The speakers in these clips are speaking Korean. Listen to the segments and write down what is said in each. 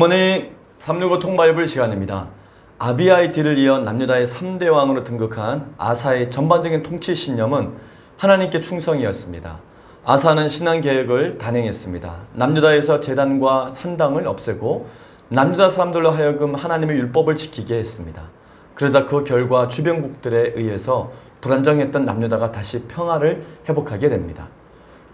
굿모닝 365 통바이블 시간입니다. 아비아이티를 이어 남유다의 3대 왕으로 등극한 아사의 전반적인 통치 신념은 하나님께 충성이었습니다. 아사는 신앙 계획을 단행했습니다. 남유다에서 재단과 산당을 없애고 남유다 사람들로 하여금 하나님의 율법을 지키게 했습니다. 그러다 그 결과 주변국들에 의해서 불안정했던 남유다가 다시 평화를 회복하게 됩니다.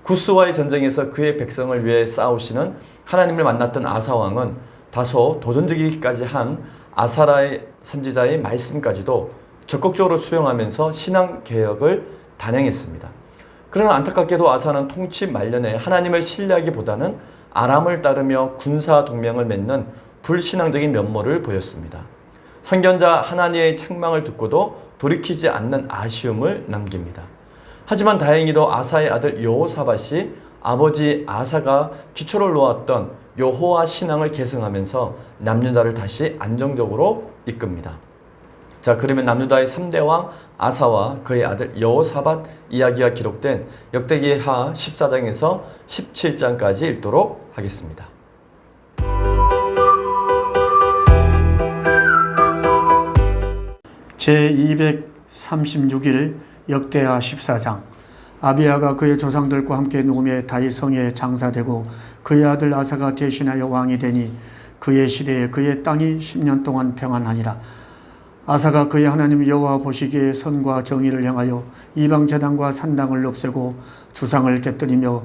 구스와의 전쟁에서 그의 백성을 위해 싸우시는 하나님을 만났던 아사 왕은 다소 도전적이기까지 한 아사라의 선지자의 말씀까지도 적극적으로 수용하면서 신앙 개혁을 단행했습니다. 그러나 안타깝게도 아사는 통치 말년에 하나님을 신뢰하기보다는 아람을 따르며 군사 동맹을 맺는 불신앙적인 면모를 보였습니다. 선견자 하나니의 책망을 듣고도 돌이키지 않는 아쉬움을 남깁니다. 하지만 다행히도 아사의 아들 여호사밧이 아버지 아사가 기초를 놓았던 여호와 신앙을 계승하면서 남유다를 다시 안정적으로 이끕니다. 자, 그러면 남유다의 3대 왕 아사와 그의 아들 여호사밧 이야기가 기록된 역대기하 14장에서 17장까지 읽도록 하겠습니다. 제236일 역대하 14장 아비아가 그의 조상들과 함께 누움에 다윗 성에 장사되고 그의 아들 아사가 대신하여 왕이 되니 그의 시대에 그의 땅이 10년 동안 평안하니라. 아사가 그의 하나님 여호와 보시기에 선과 정의를 향하여 이방 제단과 산당을 없애고 주상을 깨뜨리며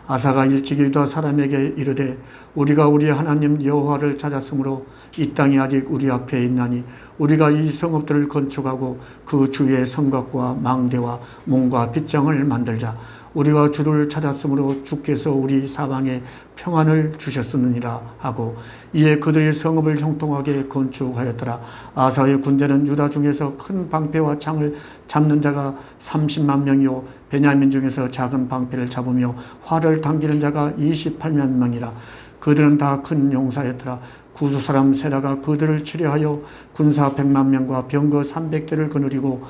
아사가 일찍이 유다 사람에게 이르되 우리가 우리 하나님 여호와를 찾았으므로 이 땅이 아직 우리 앞에 있나니 우리가 이 성읍들을 건축하고 그 주위에 성곽과 망대와 문과 빗장을 만들자 우리가 주를 찾았으므로 주께서 우리 사방에 평안을 주셨느니라 하고 이에 그들이 성읍을 형통하게 건축하였더라. 아사의 군대는 유다 중에서 큰 방패와 창을 잡는 자가 30만 명이요 베냐민 중에서 작은 방패를 잡으며 활을 당기는 자가 28만 명이라. 그들은 다 큰 용사였더라. 구수 사람 세라가 그들을 치료하여 군사 100만 명과 병거 300대를 거느리고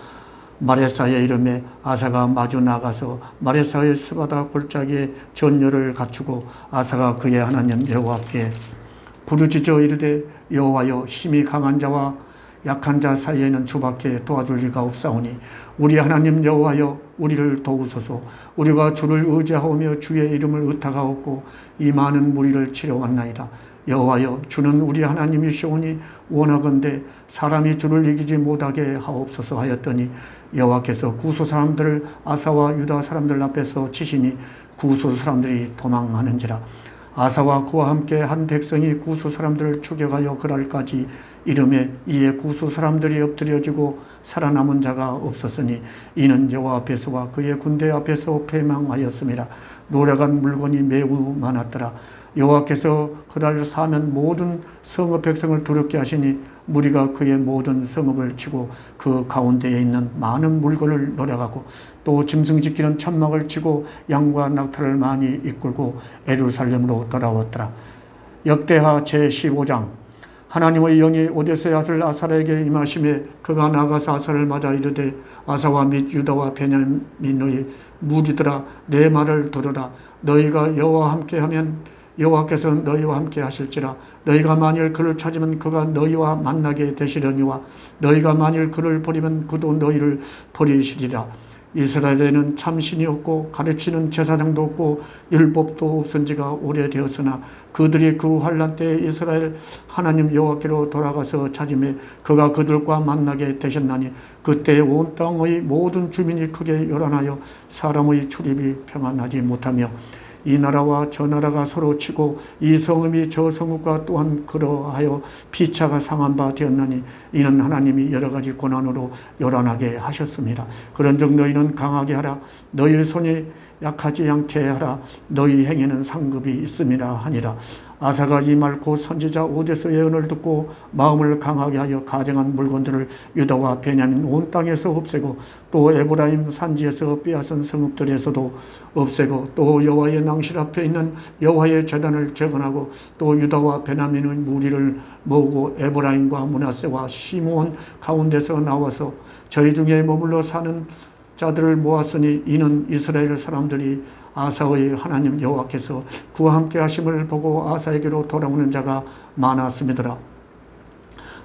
마레사의 이름에 아사가 마주 나가서 마레사의 스바다 골짜기에 전열을 갖추고 아사가 그의 하나님 여호와께 부르짖어 이르되 여호와여 힘이 강한 자와 약한 자 사이에는 주밖에 도와줄 리가 없사오니 우리 하나님 여호와여 우리를 도우소서. 우리가 주를 의지하오며 주의 이름을 의탁하옵고 이 많은 무리를 치러왔나이다. 여호와여 주는 우리 하나님이시오니 원하건대 사람이 주를 이기지 못하게 하옵소서 하였더니 여호와께서 구소 사람들을 아사와 유다 사람들 앞에서 치시니 구소 사람들이 도망하는지라. 아사와 그와 함께 한 백성이 구소 사람들을 추격하여 그날까지 이름에 이에 구소 사람들이 엎드려지고 살아남은 자가 없었으니 이는 여호와 앞에서와 그의 군대 앞에서 패망하였음이라 노래간 물건이 매우 많았더라. 여호와께서 그날 사면 모든 성읍 백성을 두렵게 하시니 무리가 그의 모든 성읍을 치고 그 가운데에 있는 많은 물건을 노려가고 또 짐승 지키는 천막을 치고 양과 낙타를 많이 이끌고 에루살렘으로 돌아왔더라. 역대하 제15장 하나님의 영이 오데스의 아들 아사라에게 임하심에 그가 나가서 아사를 맞아 이르되 아사와 및 유다와 베냐민의 무리들아 내 말을 들으라. 너희가 여호와 함께하면 여호와께서 너희와 함께 하실지라. 너희가 만일 그를 찾으면 그가 너희와 만나게 되시려니와 너희가 만일 그를 버리면 그도 너희를 버리시리라 이스라엘에는 참신이 없고 가르치는 제사장도 없고 율법도 없은 지가 오래되었으나 그들이 그 환란 때에 이스라엘 하나님 여호와께로 돌아가서 찾음에 그가 그들과 만나게 되셨나니 그때 온 땅의 모든 주민이 크게 요란하여 사람의 출입이 평안하지 못하며 이 나라와 저 나라가 서로 치고 이 성읍이 저 성읍과 또한 그러하여 피차가 상한 바 되었나니 이는 하나님이 여러 가지 고난으로 요란하게 하셨습니다. 그런즉 너희는 강하게 하라. 너희 손이 약하지 않게 하라 너희 행에는 상급이 있음이라 하니라 아사가 이말곧 선지자 오데스 예언을 듣고 마음을 강하게 하여 가정한 물건들을 유다와 베냐민 온 땅에서 없애고 또 에브라임 산지에서 빼앗은 성읍들에서도 없애고 또 여호와의 낭실 앞에 있는 여호와의 재단을 재건하고 또 유다와 베냐민의 무리를 모으고 에브라임과 문하세와 시므온 가운데서 나와서 저희 중에 머물러 사는 자들을 모았으니 이는 이스라엘 사람들이 아사의 하나님 여호와께서 그와 함께 하심을 보고 아사에게로 돌아오는 자가 많았음이더라.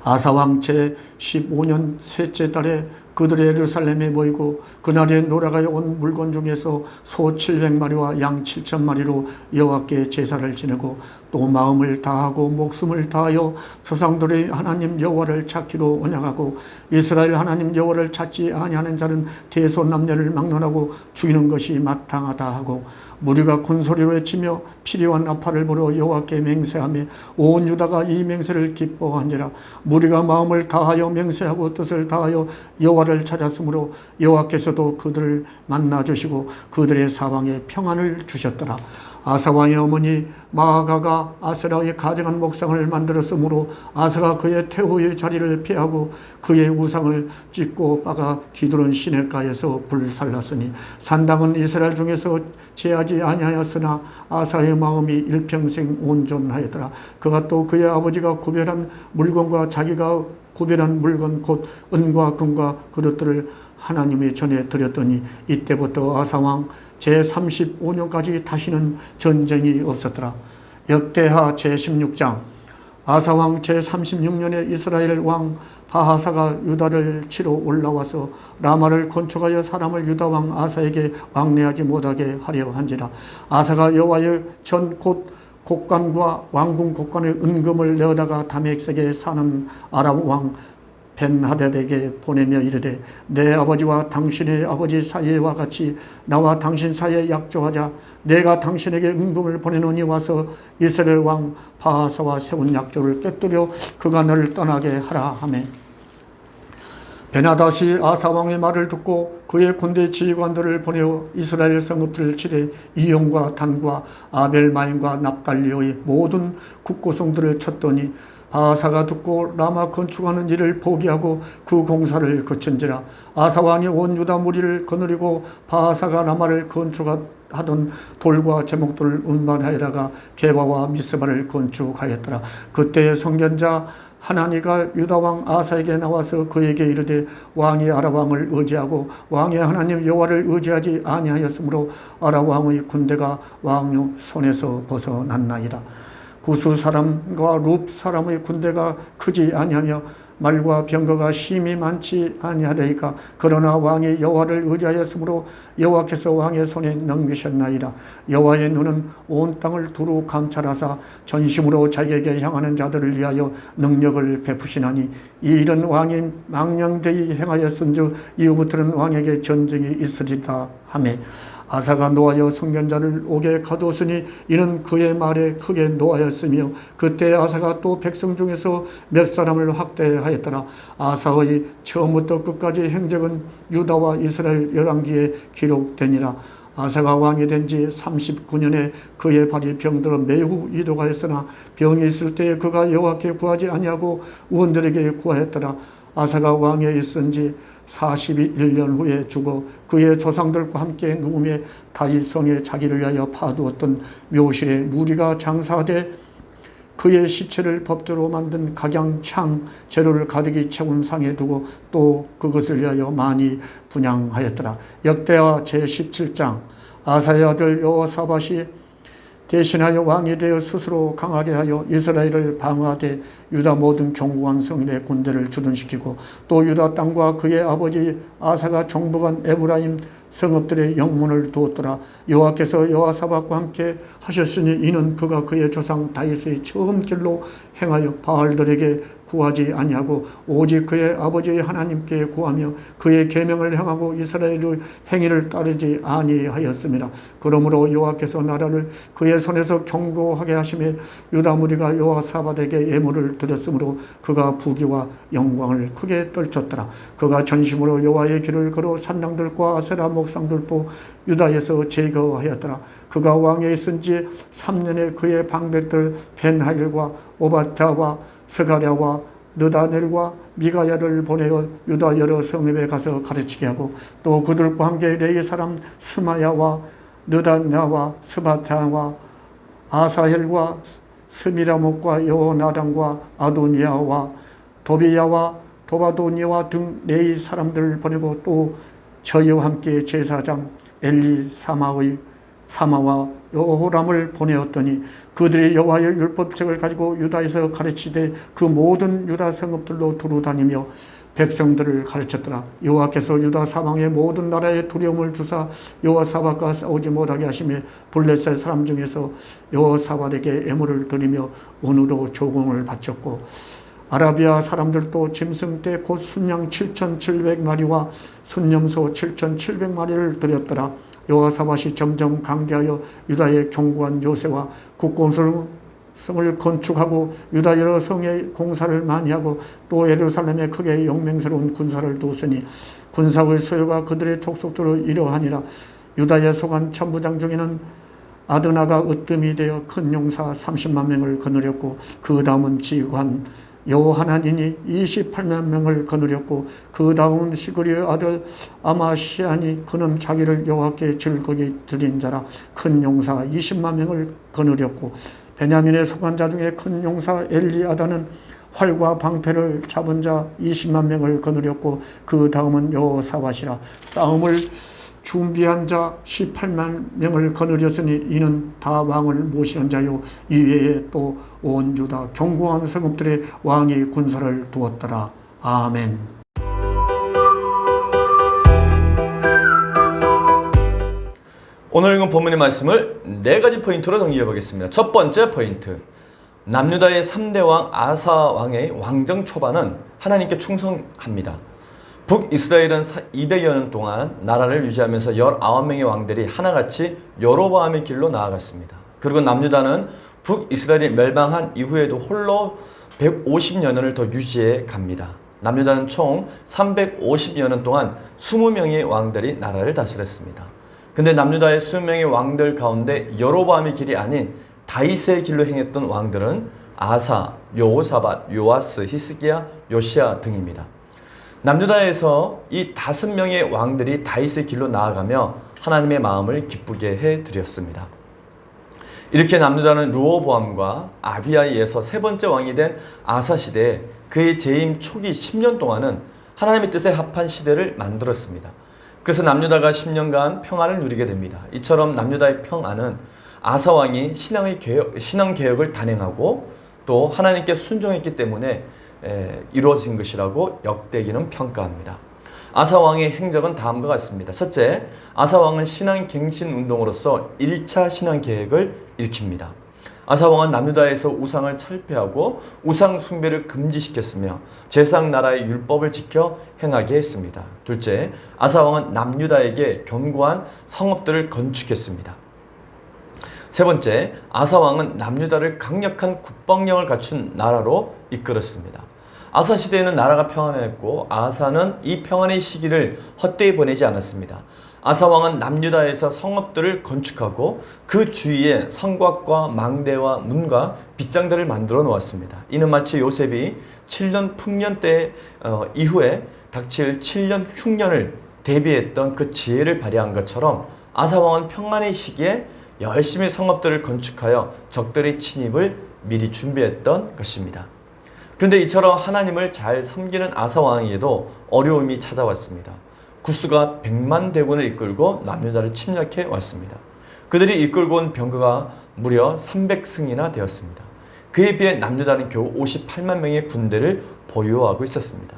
아사 왕 제 15년 셋째 달에 그들의 예루살렘에 모이고 그날에 노라가에 온 물건 중에서 소 700마리와 양 7천마리로 여호와께 제사를 지내고 또 마음을 다하고 목숨을 다하여 조상들의 하나님 여호와를 찾기로 언약하고 이스라엘 하나님 여호와를 찾지 아니하는 자는 대손 남녀를 막론하고 죽이는 것이 마땅하다 하고 무리가 큰 소리로 외치며 필요한 나팔을 불어 여호와께 맹세하며 온 유다가 이 맹세를 기뻐한지라. 무리가 마음을 다하여 맹세하고 뜻을 다하여 여호와를 찾았으므로 여호와께서도 그들을 만나 주시고 그들의 사방에 평안을 주셨더라 아사 왕의 어머니 마아가가 아세라의 가정한 목상을 만들었으므로 아사가 그의 태후의 자리를 피하고 그의 우상을 찢고 빠가 기드론 시냇가에서 불살랐으니 산당은 이스라엘 중에서 제하지 아니하였으나 아사의 마음이 일평생 온전하였더라. 그가 또 그의 아버지가 구별한 물건과 자기가 구별한 물건 곧 은과 금과 그릇들을 하나님의 전에 드렸더니 이때부터 아사왕 제35년까지 다시는 전쟁이 없었더라. 역대하 제16장 아사왕 제36년에 이스라엘 왕 바하사가 유다를 치러 올라와서 라마를 건축하여 사람을 유다 왕 아사에게 왕래하지 못하게 하려 한지라 아사가 여호와의 전곧 곡관과 왕궁 곡관의 은금을 내어다가 다메섹에 사는 아람 왕 벤하데에게 보내며 이르되 내 아버지와 당신의 아버지 사이와 같이 나와 당신 사이에 약조하자. 내가 당신에게 은금을 보내노니 와서 이스라엘 왕 바하사와 세운 약조를 깨뜨려 너를 떠나게 하라. 하매 베나다시 아사 왕의 말을 듣고 그의 군대 지휘관들을 보내어 이스라엘 성읍들을 치되 이용과 단과 아벨마임과 납달리의 모든 국고성들을 쳤더니 바사가 듣고 라마 건축하는 일을 포기하고 그 공사를 거친지라 아사 왕이 온 유다 무리를 거느리고 바사가 라마를 건축하던 돌과 제목들을 운반하여다가 게바와 미스바를 건축하였더라. 그때의 성견자 하나니가 유다 왕 아사에게 나와서 그에게 이르되 왕이 아라 왕을 의지하고 왕의 하나님 여호와를 의지하지 아니하였으므로 아라 왕의 군대가 왕 손에서 벗어났나이다. 구수 사람과 룹 사람의 군대가 크지 아니하며 말과 병거가 심히 많지 아니하되니까. 그러나 왕이 여호와를 의지하였으므로 여호와께서 왕의 손에 넘기셨나이다. 여호와의 눈은 온 땅을 두루 감찰하사 전심으로 자기에게 향하는 자들을 위하여 능력을 베푸시나니 이 일은 왕이 망령되이 행하였은즉 이후부터는 왕에게 전쟁이 있으리다 하매 아사가 노하여 성견자를 옥에 가두었으니 이는 그의 말에 크게 노하였으며 그때 아사가 또 백성 중에서 몇 사람을 확대하였더라. 아사의 처음부터 끝까지 행적은 유다와 이스라엘 열왕기에 기록되니라. 아사가 왕이 된 지 39년에 그의 발이 병들어 매우 이도가했으나 병이 있을 때에 그가 여호와께 구하지 아니하고 의원들에게 구하였더라. 아사가 왕에 있은 지 41년 후에 죽어 그의 조상들과 함께 누움에 다윗성에 자기를 위하여 파두었던 묘실에 무리가 장사되 그의 시체를 법대로 만든 각양향 재료를 가득히 채운 상에 두고 또 그것을 위하여 많이 분양하였더라. 역대하 제17장 아사의 아들 여호사밧이 대신하여 왕이 되어 스스로 강하게 하여 이스라엘을 방어하되 유다 모든 견고한 성읍의 군대를 주둔시키고 또 유다 땅과 그의 아버지 아사가 정복한 에브라임 성읍들의 영문을 두었더라. 여호와께서 여호사밧과 함께 하셨으니 이는 그가 그의 조상 다윗의 처음 길로 행하여 바알들에게 구하지 아니하고 오직 그의 아버지 하나님께 구하며 그의 계명을 행하고 이스라엘의 행위를 따르지 아니하였습니다. 그러므로 여호와께서 나라를 그의 손에서 경고하게 하심에 유다 무리가 여호사밧에게 예물을 드렸으므로 그가 부귀와 영광을 크게 떨쳤더라. 그가 전심으로 여호와의 길을 걸어 산당들과 아세라 목상들도 유다에서 제거하였더라. 그가 왕에 있은 지 3년에 그의 방백들 벤하일과 오바타와 스가랴와 느다넬과 미가야를 보내어 유다 여러 성읍에 가서 가르치게 하고 또 그들과 함께 레이 사람 스마야와 느다냐와 스바타와 아사헬과 스미라목과 여호나단과 아도니아와 도비야와 도바도니와 등 레이 사람들을 보내고 또 저희와 함께 제사장 엘리사마의 사마와 여호람을 보내었더니 그들이 여호와의 율법책을 가지고 유다에서 가르치되 그 모든 유다 성읍들로 두루 다니며 백성들을 가르쳤더라. 여호와께서 유다 사방의 모든 나라에 두려움을 주사 여호사밧과 싸우지 못하게 하시며 블레셋 사람 중에서 여호사밧에게 애물을 드리며 은으로 조공을 바쳤고 아라비아 사람들도 짐승 때 곧 순양 7,700마리와 순념소 7,700마리를 드렸더라. 여호사밧이 점점 강대하여 유다의 견고한 요새와 국공성을 건축하고 유다 여러 성에 공사를 많이 하고 또 예루살렘에 크게 영맹스러운 군사를 두었으니 군사의 소요가 그들의 족속대로 이러하니라. 유다에 속한 천부장 중에는 아드나가 으뜸이 되어 큰 용사 30만 명을 거느렸고 그 다음은 지휘관 여호하나님이 28만 명을 거느렸고 그 다음은 시그리의 아들 아마시아니 그는 자기를 여호와께 즐거이 드린 자라 큰 용사 20만 명을 거느렸고 베냐민의 속한 자 중에 큰 용사 엘리아다는 활과 방패를 잡은 자 20만 명을 거느렸고 그 다음은 여호사밧이라 싸움을 준비한 자 18만 명을 거느렸으니 이는 다 왕을 모시는 자요 이외에 또온 유다 견고한 성읍들의 왕이 군사를 두었더라 아멘. 오늘 읽은 본문의 말씀을 네 가지 포인트로 정리해 보겠습니다. 첫 번째 포인트. 남유다의 3대 왕 아사 왕의 왕정 초반은 하나님께 충성합니다. 북이스라엘은 200여 년 동안 나라를 유지하면서 19명의 왕들이 하나같이 여로보암의 길로 나아갔습니다. 그리고 남유다는 북이스라엘이 멸망한 이후에도 홀로 150년을 더 유지해 갑니다. 남유다는 총 350여 년 동안 20명의 왕들이 나라를 다스렸습니다. 근데 남유다의 20명의 왕들 가운데 여로보암의 길이 아닌 다윗의 길로 행했던 왕들은 아사, 요호사밧, 요아스, 히스기야, 요시아 등입니다. 남유다에서 이 다섯 명의 왕들이 다윗의 길로 나아가며 하나님의 마음을 기쁘게 해 드렸습니다. 이렇게 남유다는 르호보암과 아비야에 의해서 세 번째 왕이 된 아사 시대에 그의 재임 초기 10년 동안은 하나님의 뜻에 합한 시대를 만들었습니다. 그래서 남유다가 10년간 평안을 누리게 됩니다. 이처럼 남유다의 평안은 아사 왕이 신앙의 개혁, 신앙 개혁을 단행하고 또 하나님께 순종했기 때문에 에, 이루어진 것이라고 역대기는 평가합니다. 아사 왕의 행적은 다음과 같습니다. 첫째, 아사 왕은 신앙 갱신 운동으로서 1차 신앙 계획을 일으킵니다. 아사 왕은 남유다에서 우상을 철폐하고 우상 숭배를 금지시켰으며 제상 나라의 율법을 지켜 행하게 했습니다. 둘째, 아사 왕은 남유다에게 견고한 성읍들을 건축했습니다. 세 번째, 아사 왕은 남유다를 강력한 국방력을 갖춘 나라로 이끌었습니다. 아사 시대에는 나라가 평안했고 아사는 이 평안의 시기를 헛되이 보내지 않았습니다. 아사 왕은 남유다에서 성읍들을 건축하고 그 주위에 성곽과 망대와 문과 빗장들을 만들어 놓았습니다. 이는 마치 요셉이 7년 풍년 때 어, 이후에 닥칠 7년 흉년을 대비했던 그 지혜를 발휘한 것처럼 아사 왕은 평안의 시기에 열심히 성읍들을 건축하여 적들의 침입을 미리 준비했던 것입니다. 그런데 이처럼 하나님을 잘 섬기는 아사 왕에게도 어려움이 찾아왔습니다. 구스가 100만 대군을 이끌고 남유다를 침략해 왔습니다. 그들이 이끌고 온 병거가 무려 300승이나 되었습니다. 그에 비해 남유다는 겨우 58만 명의 군대를 보유하고 있었습니다.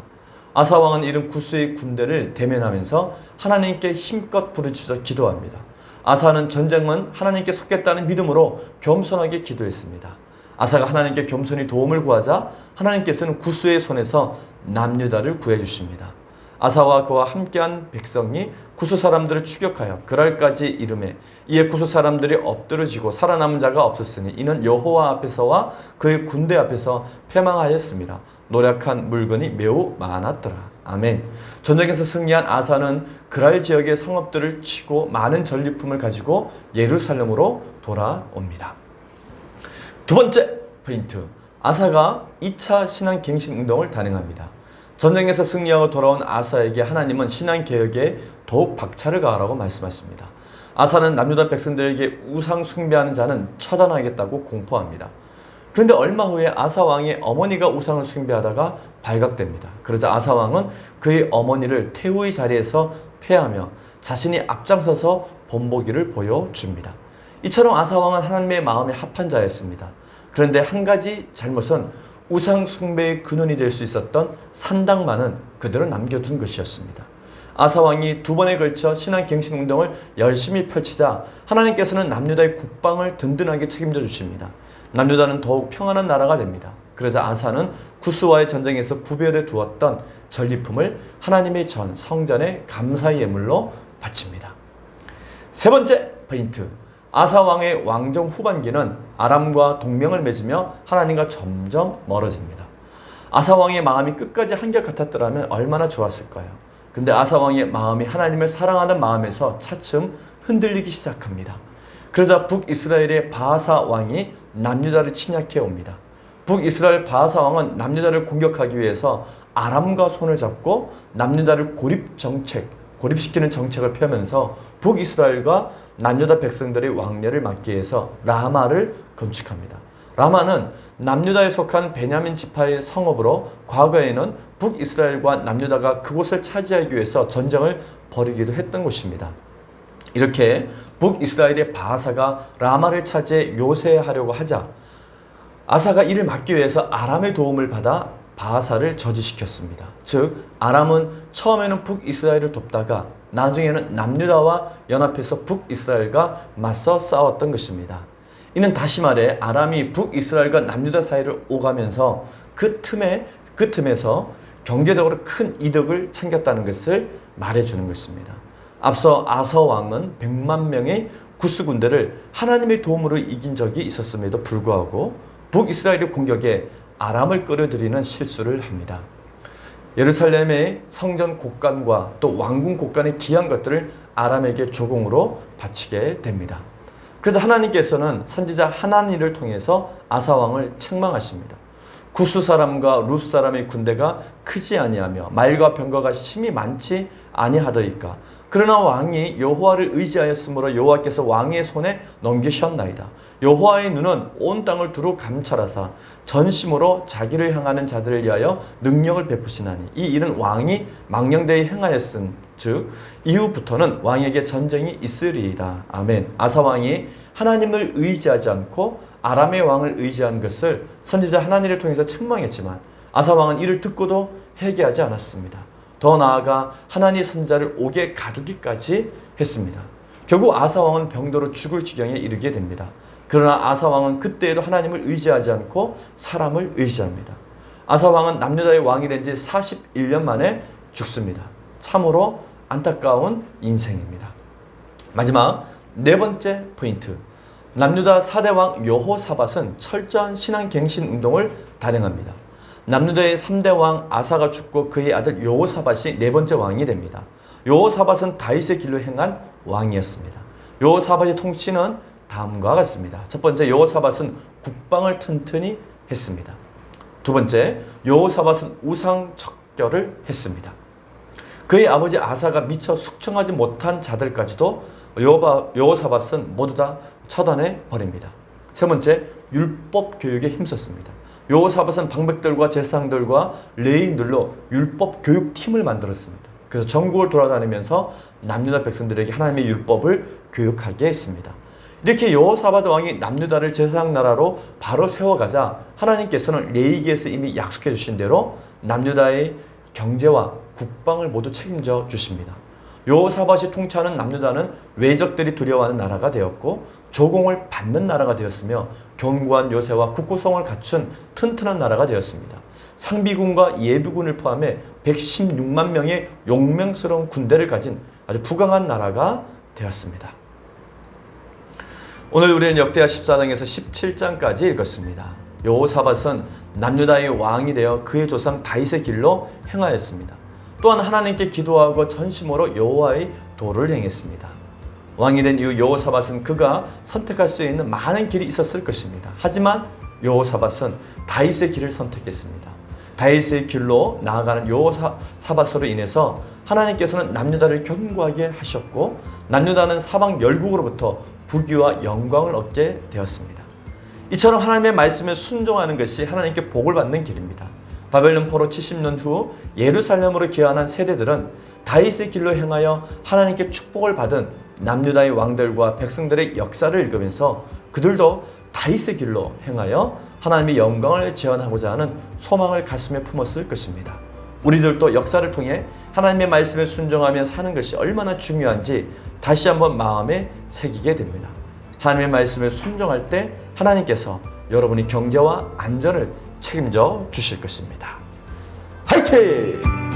아사 왕은 이런 구스의 군대를 대면하면서 하나님께 힘껏 부르짖어 기도합니다. 아사는 전쟁은 하나님께 속겠다는 믿음으로 겸손하게 기도했습니다. 아사가 하나님께 겸손히 도움을 구하자 하나님께서는 구스의 손에서 남유다를 구해 주십니다. 아사와 그와 함께한 백성이 구스 사람들을 추격하여 그랄까지 이름에 이에 구스 사람들이 엎드러지고 살아남은 자가 없었으니 이는 여호와 앞에서와 그의 군대 앞에서 패망하였습니다. 노력한 물건이 매우 많았더라. 아멘. 전쟁에서 승리한 아사는 그랄 지역의 성읍들을 치고 많은 전리품을 가지고 예루살렘으로 돌아옵니다. 두 번째 포인트. 아사가 2차 신앙 갱신 운동을 단행합니다. 전쟁에서 승리하고 돌아온 아사에게 하나님은 신앙 개혁에 더욱 박차를 가하라고 말씀하십니다. 아사는 남유다 백성들에게 우상 숭배하는 자는 처단하겠다고 공포합니다. 그런데 얼마 후에 아사 왕의 어머니가 우상을 숭배하다가 발각됩니다. 그러자 아사 왕은 그의 어머니를 태우의 자리에서 폐하며 자신이 앞장서서 본보기를 보여줍니다. 이처럼 아사 왕은 하나님의 마음에 합한 자였습니다. 그런데 한 가지 잘못은 우상 숭배의 근원이 될 수 있었던 산당만은 그대로 남겨둔 것이었습니다. 아사 왕이 두 번에 걸쳐 신앙 갱신 운동을 열심히 펼치자 하나님께서는 남유다의 국방을 든든하게 책임져 주십니다. 남유다는 더욱 평안한 나라가 됩니다. 그러자 아사는 구스와의 전쟁에서 구별해 두었던 전리품을 하나님의 전 성전에 감사의 예물로 바칩니다. 세 번째 포인트. 아사 왕의 왕정 후반기는 아람과 동맹을 맺으며 하나님과 점점 멀어집니다. 아사 왕의 마음이 끝까지 한결 같았더라면 얼마나 좋았을까요? 근데 아사 왕의 마음이 하나님을 사랑하는 마음에서 차츰 흔들리기 시작합니다. 그러자 북이스라엘의 바하사 왕이 남유다를 침략해 옵니다. 북이스라엘 바하사 왕은 남유다를 공격하기 위해서 아람과 손을 잡고 남유다를 고립 정책, 고립시키는 정책을 펴면서 북이스라엘과 남유다 백성들의 왕래를 막기 위해서 라마를 건축합니다. 라마는 남유다에 속한 베냐민 지파의 성읍으로 과거에는 북이스라엘과 남유다가 그곳을 차지하기 위해서 전쟁을 벌이기도 했던 곳입니다. 이렇게 북이스라엘의 바하사가 라마를 차지해 요새하려고 하자 아사가 이를 막기 위해서 아람의 도움을 받아 바하사를 저지시켰습니다. 즉 아람은 처음에는 북이스라엘을 돕다가 나중에는 남유다와 연합해서 북이스라엘과 맞서 싸웠던 것입니다. 이는 다시 말해 아람이 북이스라엘과 남유다 사이를 오가면서 그 틈에 그 틈에서 경제적으로 큰 이득을 챙겼다는 것을 말해주는 것입니다. 앞서 아서 왕은 100만 명의 구스 군대를 하나님의 도움으로 이긴 적이 있었음에도 불구하고 북이스라엘의 공격에 아람을 끌어들이는 실수를 합니다. 예루살렘의 성전 곡간과 또 왕궁 곡간의 귀한 것들을 아람에게 조공으로 바치게 됩니다. 그래서 하나님께서는 선지자 하나니를 통해서 아사 왕을 책망하십니다. 구스 사람과 룹 사람의 군대가 크지 아니하며 말과 병거가 심히 많지 아니하더이까. 그러나 왕이 여호와를 의지하였으므로 여호와께서 왕의 손에 넘기셨나이다. 여호와의 눈은 온 땅을 두루 감찰하사 전심으로 자기를 향하는 자들을 위하여 능력을 베푸시나니 이 일은 왕이 망령되이 행하였은 즉 이후부터는 왕에게 전쟁이 있으리이다. 아멘. 아사 왕이 하나님을 의지하지 않고 아람의 왕을 의지한 것을 선지자 하나님을 통해서 책망했지만 아사 왕은 이를 듣고도 회개하지 않았습니다. 더 나아가 하나님 선자를 옥에 가두기까지 했습니다. 결국 아사 왕은 병도로 죽을 지경에 이르게 됩니다. 그러나 아사 왕은 그때에도 하나님을 의지하지 않고 사람을 의지합니다. 아사 왕은 남유다의 왕이 된 지 41년 만에 죽습니다. 참으로 안타까운 인생입니다. 마지막 네 번째 포인트. 남유다 4대 왕 여호사밧은 철저한 신앙 갱신 운동을 단행합니다. 남유다의 3대 왕 아사가 죽고 그의 아들 여호사밧이 네 번째 왕이 됩니다. 여호사밧은 다윗의 길로 행한 왕이었습니다. 여호사밧의 통치는 다음과 같습니다. 첫 번째 여호사밧은 국방을 튼튼히 했습니다. 두 번째 여호사밧은 우상 척결을 했습니다. 그의 아버지 아사가 미처 숙청하지 못한 자들까지도 여호사밧은 모두 다 처단해 버립니다. 세 번째 율법 교육에 힘썼습니다. 여호사밧은 방백들과 제사장들과 레인들로 율법 교육팀을 만들었습니다. 그래서 전국을 돌아다니면서 남유다 백성들에게 하나님의 율법을 교육하게 했습니다. 이렇게 여호사밧 왕이 남유다를 제사장 나라로 바로 세워가자 하나님께서는 레이기에서 이미 약속해 주신 대로 남유다의 경제와 국방을 모두 책임져 주십니다. 여호사밧이 통치하는 남유다는 외적들이 두려워하는 나라가 되었고 조공을 받는 나라가 되었으며 견고한 요새와 국구성을 갖춘 튼튼한 나라가 되었습니다. 상비군과 예비군을 포함해 116만 명의 용맹스러운 군대를 가진 아주 부강한 나라가 되었습니다. 오늘 우리는 역대하 14장에서 17장까지 읽었습니다. 여호사밧은 남유다의 왕이 되어 그의 조상 다윗의 길로 행하였습니다. 또한 하나님께 기도하고 전심으로 여호와의 도를 행했습니다. 왕이 된 이후 여호사밧은 그가 선택할 수 있는 많은 길이 있었을 것입니다. 하지만 여호사밧은 다윗의 길을 선택했습니다. 다윗의 길로 나아가는 여호사밧으로 인해서 하나님께서는 남유다를 견고하게 하셨고 남유다는 사방 열국으로부터 부귀와 영광을 얻게 되었습니다. 이처럼 하나님의 말씀에 순종하는 것이 하나님께 복을 받는 길입니다. 바벨론 포로 70년 후 예루살렘으로 귀환한 세대들은 다윗의 길로 행하여 하나님께 축복을 받은 남유다의 왕들과 백성들의 역사를 읽으면서 그들도 다윗의 길로 행하여 하나님의 영광을 재현하고자 하는 소망을 가슴에 품었을 것입니다. 우리들도 역사를 통해 하나님의 말씀에 순종하며 사는 것이 얼마나 중요한지 다시 한번 마음에 새기게 됩니다. 하나님의 말씀에 순종할 때 하나님께서 여러분의 경제와 안전을 책임져 주실 것입니다. 화이팅!